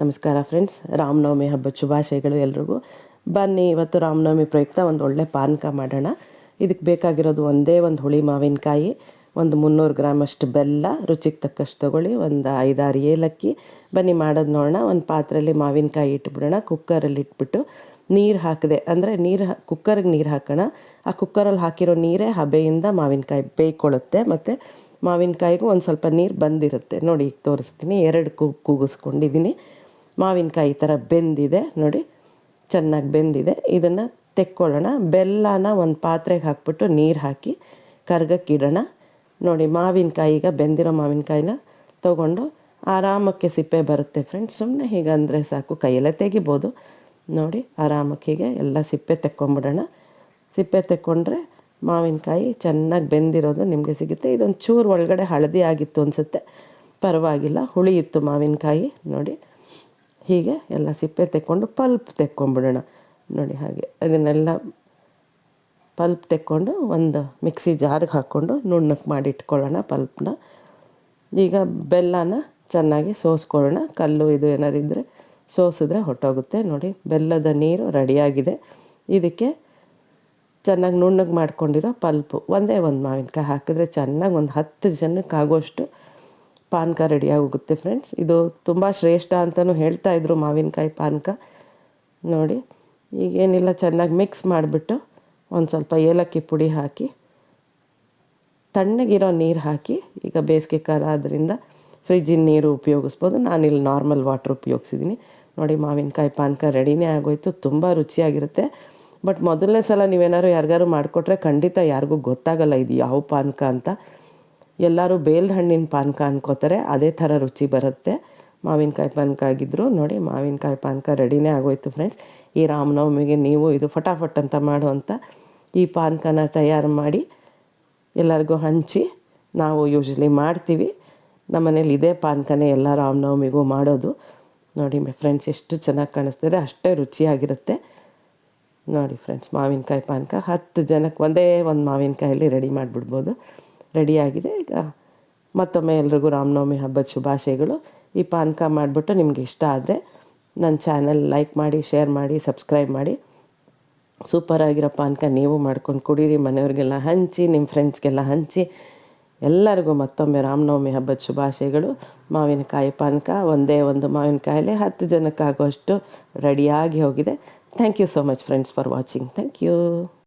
ನಮಸ್ಕಾರ ಫ್ರೆಂಡ್ಸ್ ರಾಮನವಮಿ ಹಬ್ಬದ ಶುಭಾಶಯಗಳು ಎಲ್ರಿಗೂ. ಬನ್ನಿ, ಇವತ್ತು ರಾಮನವಮಿ ಪ್ರಯುಕ್ತ ಒಂದು ಒಳ್ಳೆ ಪಾನಕ ಮಾಡೋಣ. ಇದಕ್ಕೆ ಬೇಕಾಗಿರೋದು ಒಂದೇ ಒಂದು ಹುಳಿ ಮಾವಿನಕಾಯಿ, ಒಂದು ಮುನ್ನೂರು ಗ್ರಾಮ್ ಅಷ್ಟು ಬೆಲ್ಲ, ರುಚಿಗೆ ತಕ್ಕಷ್ಟು ತಗೊಳ್ಳಿ, ಒಂದು ಐದಾರು ಏಲಕ್ಕಿ. ಬನ್ನಿ ಮಾಡೋದು ನೋಡೋಣ. ಒಂದು ಪಾತ್ರೆಯಲ್ಲಿ ಮಾವಿನಕಾಯಿ ಇಟ್ಬಿಡೋಣ. ಕುಕ್ಕರಲ್ಲಿ ಇಟ್ಬಿಟ್ಟು ನೀರು ಹಾಕಿದೆ ಅಂದರೆ ನೀರು ಕುಕ್ಕರ್ಗೆ ನೀರು ಹಾಕೋಣ. ಆ ಕುಕ್ಕರಲ್ಲಿ ಹಾಕಿರೋ ನೀರೇ ಹಬೆಯಿಂದ ಮಾವಿನಕಾಯಿ ಬೇಯ್ಕೊಳ್ಳುತ್ತೆ ಮತ್ತು ಮಾವಿನಕಾಯಿಗೂ ಒಂದು ಸ್ವಲ್ಪ ನೀರು ಬಂದಿರುತ್ತೆ. ನೋಡಿ, ಈಗ ತೋರಿಸ್ತೀನಿ. ಎರಡು ಕೂಗು ಕೂಗಿಸ್ಕೊಂಡಿದ್ದೀನಿ ಮಾವಿನಕಾಯಿ ಥರ ಬೆಂದಿದೆ, ನೋಡಿ, ಚೆನ್ನಾಗಿ ಬೆಂದಿದೆ. ಇದನ್ನು ತೆಕ್ಕೊಳ್ಳೋಣ. ಬೆಲ್ಲನ ಒಂದು ಪಾತ್ರೆಗೆ ಹಾಕ್ಬಿಟ್ಟು ನೀರು ಹಾಕಿ ಕರ್ಗಕ್ಕಿಡೋಣ ನೋಡಿ, ಮಾವಿನಕಾಯಿ ಈಗ ಬೆಂದಿರೋ ಮಾವಿನಕಾಯಿನ ತೊಗೊಂಡು ಆರಾಮಕ್ಕೆ ಸಿಪ್ಪೆ ಬರುತ್ತೆ ಫ್ರೆಂಡ್ಸ್ ಸುಮ್ಮನೆ ಹೀಗಂದರೆ ಸಾಕು, ಕೈಯಲ್ಲೇ ತೆಗಿಬೋದು. ನೋಡಿ, ಆರಾಮಕ್ಕೆ ಎಲ್ಲ ಸಿಪ್ಪೆ ತೆಕ್ಕೊಂಬಿಡೋಣ. ಸಿಪ್ಪೆ ತೆಕ್ಕೊಂಡ್ರೆ ಮಾವಿನಕಾಯಿ ಚೆನ್ನಾಗಿ ಬೆಂದಿರೋದು ನಿಮಗೆ ಸಿಗುತ್ತೆ. ಇದೊಂದು ಚೂರು ಒಳಗಡೆ ಹಳದಿ ಆಗಿತ್ತು ಅನಿಸುತ್ತೆ. ಪರವಾಗಿಲ್ಲ, ಹುಳಿ ಇತ್ತು ಮಾವಿನಕಾಯಿ. ನೋಡಿ ಹೀಗೆ ಎಲ್ಲ ಸಿಪ್ಪೆ ತೆಕ್ಕೊಂಡು ಪಲ್ಪ್ ತೆಕ್ಕೊಂಬಿಡೋಣ. ನೋಡಿ ಹಾಗೆ. ಅದನ್ನೆಲ್ಲ ಪಲ್ಪ್ ತೆಕ್ಕೊಂಡು ಒಂದು ಮಿಕ್ಸಿ ಜಾರಿಗೆ ಹಾಕ್ಕೊಂಡು ನುಣ್ಣಕ್ಕೆ ಮಾಡಿ ಇಟ್ಕೊಳ್ಳೋಣ ಪಲ್ಪ್ನ. ಈಗ ಬೆಲ್ಲನ ಚೆನ್ನಾಗಿ ಸೋಸ್ಕೊಳ್ಳೋಣ. ಕಲ್ಲು ಇದು ಏನಾರು ಇದ್ದರೆ ಸೋಸಿದ್ರೆ ಹೊಟ್ಟೋಗುತ್ತೆ. ನೋಡಿ, ಬೆಲ್ಲದ ನೀರು ರೆಡಿಯಾಗಿದೆ. ಇದಕ್ಕೆ ಚೆನ್ನಾಗಿ ನುಣ್ಣಗೆ ಮಾಡ್ಕೊಂಡಿರೋ ಪಲ್ಪು. ಒಂದೇ ಒಂದು ಮಾವಿನಕಾಯಿ ಹಾಕಿದ್ರೆ ಚೆನ್ನಾಗಿ ಒಂದು ಹತ್ತು ಜನಕ್ಕೆ ಆಗೋಷ್ಟು ಪಾನಕ ರೆಡಿ ಆಗೋಗುತ್ತೆ ಫ್ರೆಂಡ್ಸ್ ಇದು ತುಂಬ ಶ್ರೇಷ್ಠ ಅಂತಲೂ ಹೇಳ್ತಾ ಇದ್ರು ಮಾವಿನಕಾಯಿ ಪಾನಕ. ನೋಡಿ, ಈಗೇನಿಲ್ಲ, ಚೆನ್ನಾಗಿ ಮಿಕ್ಸ್ ಮಾಡಿಬಿಟ್ಟು ಒಂದು ಸ್ವಲ್ಪ ಏಲಕ್ಕಿ ಪುಡಿ ಹಾಕಿ, ತಣ್ಣಗಿರೋ ನೀರು ಹಾಕಿ, ಈಗ ಬೇಸಿಗೆ ಕಾಲ ಆದ್ದರಿಂದ ಫ್ರಿಜ್ಜಿನ ನೀರು ಉಪಯೋಗಿಸ್ಬೋದು. ನಾನಿಲ್ಲಿ ನಾರ್ಮಲ್ ವಾಟ್ರ್ ಉಪಯೋಗಿಸಿದ್ದೀನಿ ನೋಡಿ, ಮಾವಿನಕಾಯಿ ಪಾನಕ ರೆಡಿನೇ ಆಗೋಯ್ತು, ತುಂಬ ರುಚಿಯಾಗಿರುತ್ತೆ. ಬಟ್ ಮೊದಲನೇ ಸಲ ನೀವೇನಾದ್ರು ಯಾರಿಗಾರು ಮಾಡಿಕೊಟ್ರೆ ಖಂಡಿತ ಯಾರಿಗೂ ಗೊತ್ತಾಗಲ್ಲ, ಇದು ಯಾವ ಪಾನಕ ಅಂತ. ಎಲ್ಲರೂ ಬೇಲ್ದ ಹಣ್ಣಿನ ಪಾನಕ ಅನ್ಕೋತಾರೆ. ಅದೇ ಥರ ರುಚಿ ಬರುತ್ತೆ. ಮಾವಿನಕಾಯಿ ಪಾನಕ ಆಗಿದ್ದರು ನೋಡಿ, ಮಾವಿನಕಾಯಿ ಪಾನಕ ರೆಡಿನೇ ಆಗೋಯ್ತು ಫ್ರೆಂಡ್ಸ್. ಈ ರಾಮನವಮಿಗೆ ನೀವು ಇದು ಫಟಾಫಟ್ ಅಂತ ಮಾಡುವಂಥ ಈ ಪಾನಕನ ತಯಾರು ಮಾಡಿ ಎಲ್ಲರಿಗೂ ಹಂಚಿ ನಾವು ಯೂಶ್ವಲಿ ಮಾಡ್ತೀವಿ. ನಮ್ಮ ಮನೇಲಿ ಇದೇ ಪಾನಕನೇ ಎಲ್ಲ ರಾಮನವಮಿಗೂ ಮಾಡೋದು. ನೋಡಿ ಫ್ರೆಂಡ್ಸ್, ಎಷ್ಟು ಚೆನ್ನಾಗಿ ಕಾಣಿಸ್ತಿದೆ ಅಷ್ಟೇ ರುಚಿಯಾಗಿರುತ್ತೆ. ನೋಡಿ ಫ್ರೆಂಡ್ಸ್, ಮಾವಿನಕಾಯಿ ಪಾನಕ ಹತ್ತು ಜನಕ್ಕೆ ಒಂದೇ ಒಂದು ಮಾವಿನಕಾಯಲ್ಲಿ ರೆಡಿ ಮಾಡಿಬಿಡ್ಬೋದು. ರೆಡಿಯಾಗಿದೆ. ಈಗ ಮತ್ತೊಮ್ಮೆ ಎಲ್ರಿಗೂ ರಾಮನವಮಿ ಹಬ್ಬದ ಶುಭಾಶಯಗಳು. ಈ ಪಾನಕ ಮಾಡಿಬಿಟ್ಟು ನಿಮ್ಗೆ ಇಷ್ಟ ಆದರೆ ನನ್ನ ಚಾನಲ್ ಲೈಕ್ ಮಾಡಿ, ಶೇರ್ ಮಾಡಿ, ಸಬ್ಸ್ಕ್ರೈಬ್ ಮಾಡಿ. ಸೂಪರಾಗಿರೋ ಪಾನಕ ನೀವು ಮಾಡ್ಕೊಂಡು ಕುಡೀರಿ. ಮನೆಯವ್ರಿಗೆಲ್ಲ ಹಂಚಿ ನಿಮ್ಮ ಫ್ರೆಂಡ್ಸ್ಗೆಲ್ಲ ಹಂಚಿ. ಎಲ್ಲರಿಗೂ ಮತ್ತೊಮ್ಮೆ ರಾಮನವಮಿ ಹಬ್ಬದ ಶುಭಾಶಯಗಳು. ಮಾವಿನಕಾಯಿ ಪಾನಕ ಒಂದೇ ಒಂದು ಮಾವಿನಕಾಯಲ್ಲಿ ಹತ್ತು ಜನಕ್ಕಾಗುವಷ್ಟು ರೆಡಿಯಾಗಿ ಹೋಗಿದೆ. Thank you so much friends for watching thank you